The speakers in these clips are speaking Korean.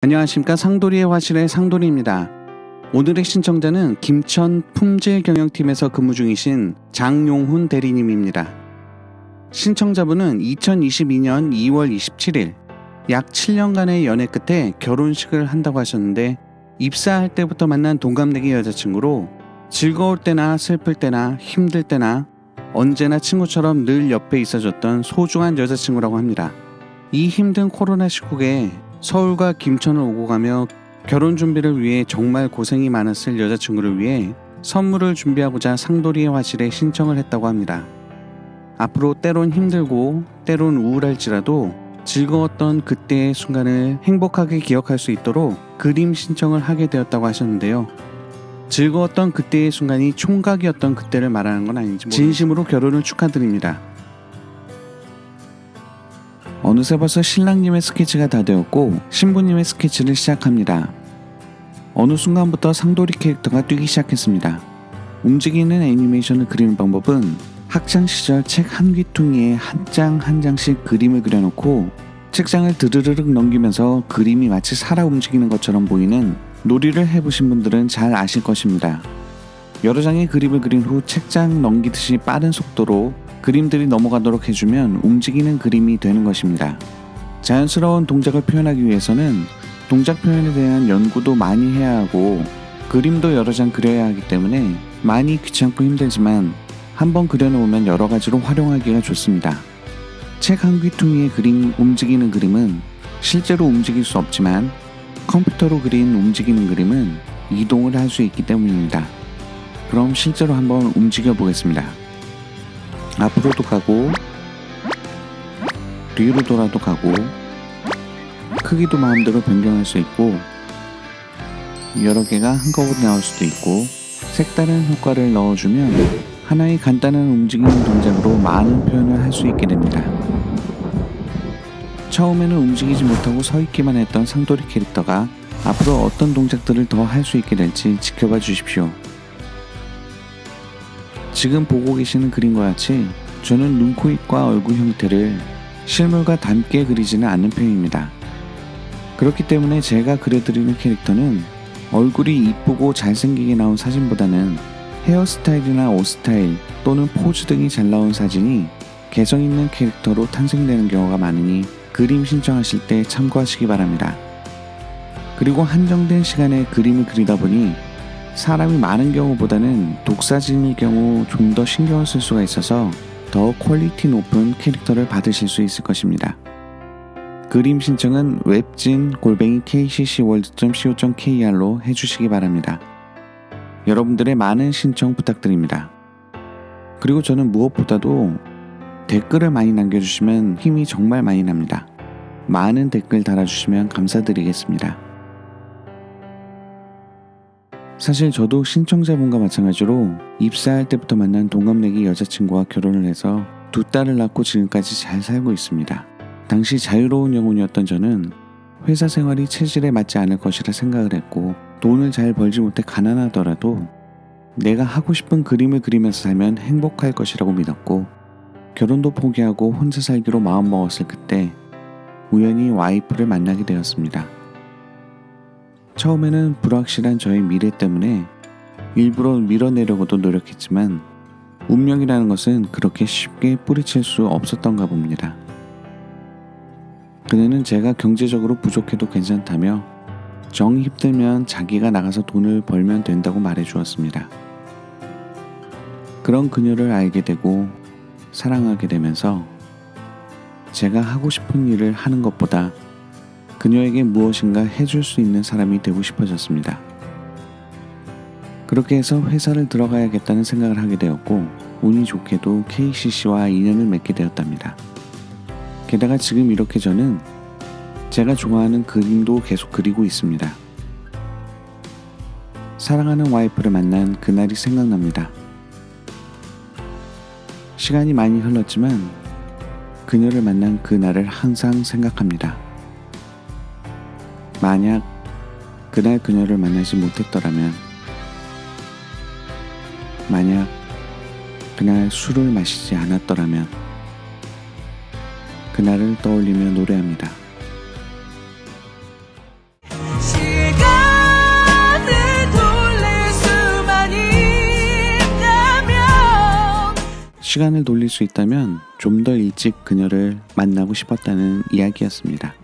안녕하십니까 상도리의 화실의 상도리입니다. 오늘의 신청자는 김천 품질 경영팀에서 근무 중이신 장용훈 대리님입니다. 신청자분은 2022년 2월 27일 약 7년간의 연애 끝에 결혼식을 한다고 하셨는데 입사할 때부터 만난 동갑내기 여자친구로 즐거울 때나 슬플 때나 힘들 때나 언제나 친구처럼 늘 옆에 있어줬던 소중한 여자친구라고 합니다. 이 힘든 코로나 시국에 서울과 김천을 오고 가며 결혼 준비를 위해 정말 고생이 많았을 여자친구를 위해 선물을 준비하고자 상도리의 화실에 신청을 했다고 합니다. 앞으로 때론 힘들고 때론 우울할지라도 즐거웠던 그때의 순간을 행복하게 기억할 수 있도록 그림 신청을 하게 되었다고 하셨는데요. 즐거웠던 그때의 순간이 총각이었던 그때를 말하는 건 아닌지 모르겠습니다. 진심으로 결혼을 축하드립니다. 어느새 벌써 신랑님의 스케치가 다 되었고 신부님의 스케치를 시작합니다. 어느 순간부터 상도리 캐릭터가 뛰기 시작했습니다. 움직이는 애니메이션을 그리는 방법은 학창 시절 책 한 귀퉁이에 한 장 한 장씩 그림을 그려놓고 책장을 드르르륵 넘기면서 그림이 마치 살아 움직이는 것처럼 보이는 놀이를 해보신 분들은 잘 아실 것입니다. 여러 장의 그림을 그린 후 책장 넘기듯이 빠른 속도로 그림들이 넘어가도록 해주면 움직이는 그림이 되는 것입니다. 자연스러운 동작을 표현하기 위해서는 동작 표현에 대한 연구도 많이 해야 하고 그림도 여러 장 그려야 하기 때문에 많이 귀찮고 힘들지만 한번 그려놓으면 여러 가지로 활용하기가 좋습니다. 책 한 귀퉁이에 그린 움직이는 그림은 실제로 움직일 수 없지만 컴퓨터로 그린 움직이는 그림은 이동을 할 수 있기 때문입니다. 그럼 실제로 한번 움직여 보겠습니다. 앞으로도 가고 뒤로 돌아도 가고 크기도 마음대로 변경할 수 있고 여러 개가 한꺼번에 나올 수도 있고 색다른 효과를 넣어주면 하나의 간단한 움직이는 동작으로 많은 표현을 할 수 있게 됩니다. 처음에는 움직이지 못하고 서 있기만 했던 상도리 캐릭터가 앞으로 어떤 동작들을 더 할 수 있게 될지 지켜봐 주십시오. 지금 보고 계시는 그림과 같이 저는 눈, 코, 입과 얼굴 형태를 실물과 닮게 그리지는 않는 편입니다. 그렇기 때문에 제가 그려드리는 캐릭터는 얼굴이 이쁘고 잘생기게 나온 사진보다는 헤어스타일이나 옷 스타일 또는 포즈 등이 잘 나온 사진이 개성 있는 캐릭터로 탄생되는 경우가 많으니 그림 신청하실 때 참고하시기 바랍니다. 그리고 한정된 시간에 그림을 그리다 보니 사람이 많은 경우보다는 독사진일 경우 좀 더 신경을 쓸 수가 있어서 더 퀄리티 높은 캐릭터를 받으실 수 있을 것입니다. 그림 신청은 웹진 골뱅이 kccworld.co.kr로 해주시기 바랍니다. 여러분들의 많은 신청 부탁드립니다. 그리고 저는 무엇보다도 댓글을 많이 남겨주시면 힘이 정말 많이 납니다. 많은 댓글 달아주시면 감사드리겠습니다. 사실 저도 신청자분과 마찬가지로 입사할 때부터 만난 동갑내기 여자친구와 결혼을 해서 두 딸을 낳고 지금까지 잘 살고 있습니다. 당시 자유로운 영혼이었던 저는 회사 생활이 체질에 맞지 않을 것이라 생각을 했고 돈을 잘 벌지 못해 가난하더라도 내가 하고 싶은 그림을 그리면서 살면 행복할 것이라고 믿었고 결혼도 포기하고 혼자 살기로 마음먹었을 그때 우연히 와이프를 만나게 되었습니다. 처음에는 불확실한 저의 미래 때문에 일부러 밀어내려고도 노력했지만 운명이라는 것은 그렇게 쉽게 뿌리칠 수 없었던가 봅니다. 그녀는 제가 경제적으로 부족해도 괜찮다며 정 힘들면 자기가 나가서 돈을 벌면 된다고 말해 주었습니다. 그런 그녀를 알게 되고 사랑하게 되면서 제가 하고 싶은 일을 하는 것보다 그녀에게 무엇인가 해줄 수 있는 사람이 되고 싶어졌습니다. 그렇게 해서 회사를 들어가야겠다는 생각을 하게 되었고 운이 좋게도 KCC와 인연을 맺게 되었답니다. 게다가 지금 이렇게 저는 제가 좋아하는 그림도 계속 그리고 있습니다. 사랑하는 와이프를 만난 그날이 생각납니다. 시간이 많이 흘렀지만 그녀를 만난 그날을 항상 생각합니다. 만약 그날 그녀를 만나지 못했더라면, 만약 그날 술을 마시지 않았더라면, 그날을 떠올리며 노래합니다. 시간을 돌릴 수 있다면 좀 더 일찍 그녀를 만나고 싶었다는 이야기였습니다.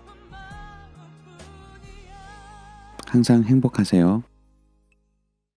항상 행복하세요.